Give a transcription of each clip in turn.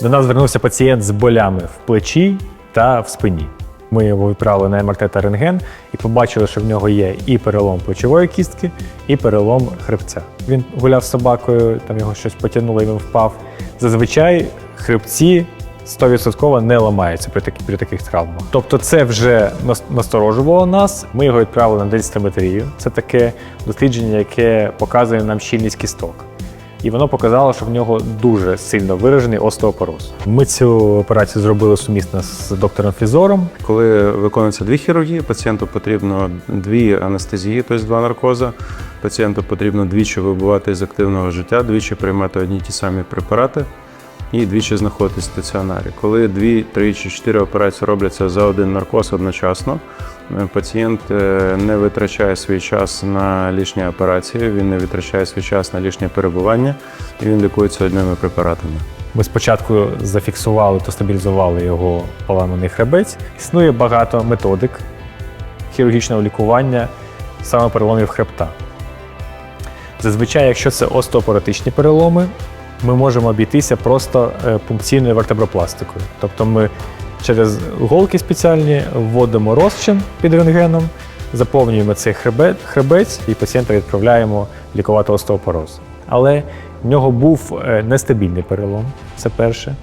До нас звернувся пацієнт з болями в плечі та в спині. Ми його відправили на МРТ та рентген і побачили, що в нього є і перелом плечової кістки, і перелом хребця. Він гуляв з собакою, там його щось потягнуло і він впав. Зазвичай хребці 100% не ламаються при, такі, при таких травмах. Тобто це вже насторожувало нас. Ми його відправили на денстиметрію. Це таке дослідження, яке показує нам щільність кісток. І воно показало, що в нього дуже сильно виражений остеопороз. Ми цю операцію зробили сумісно з доктором Фізором. Коли виконуються дві хірургії, пацієнту потрібно дві анестезії, тобто два наркози. Пацієнту потрібно двічі вибувати з активного життя, двічі приймати одні й ті самі препарати і двічі знаходитись в стаціонарі. Коли дві, три чи чотири операції робляться за один наркоз одночасно, е, пацієнт е, не витрачає свій час на лишні операції, він не витрачає свій час на лишнє перебування і він лікується одними препаратами. Ми спочатку зафіксували та стабілізували його поламаний хребець. Існує багато методик хірургічного лікування саме переломів хребта. Зазвичай, якщо це остеопоротичні переломи, ми можемо обійтися просто е, пункційною вертебропластикою. Тобто ми через голки спеціальні вводимо розчин під рентгеном, заповнюємо цей хребет, хребець і пацієнта відправляємо лікувати остеопороз. Але в нього був е, нестабільний перелом, це перше.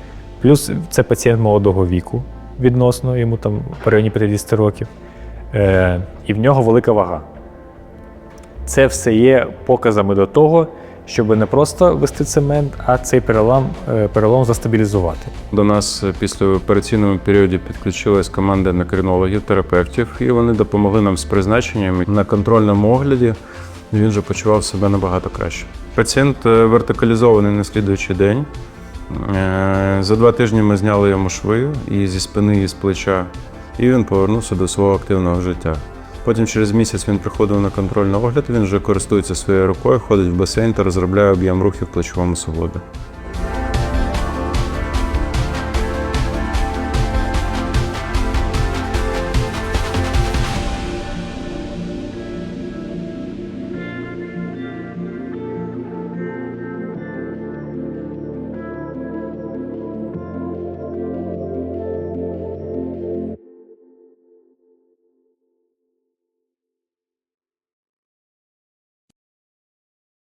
Плюс це пацієнт молодого віку відносно, йому там в районі 50 років. Е, і в нього велика вага. Це все є показами до того, щоб не просто вести цемент, а цей перелом, е, перелом застабілізувати. До нас після операційному періоді підключилась команда ендокринологів, терапевтів, і вони допомогли нам з призначенням. На контрольному огляді він вже почував себе набагато краще. Пацієнт е, вертикалізований на слідуючий день. Е, За два тижні ми зняли йому шви і зі спини, і з плеча, і він повернувся до свого активного життя. Потім через місяць він приходив на контрольний огляд, він вже користується своєю рукою, ходить в басейн та розробляє об'єм рухів плечовому суглобі.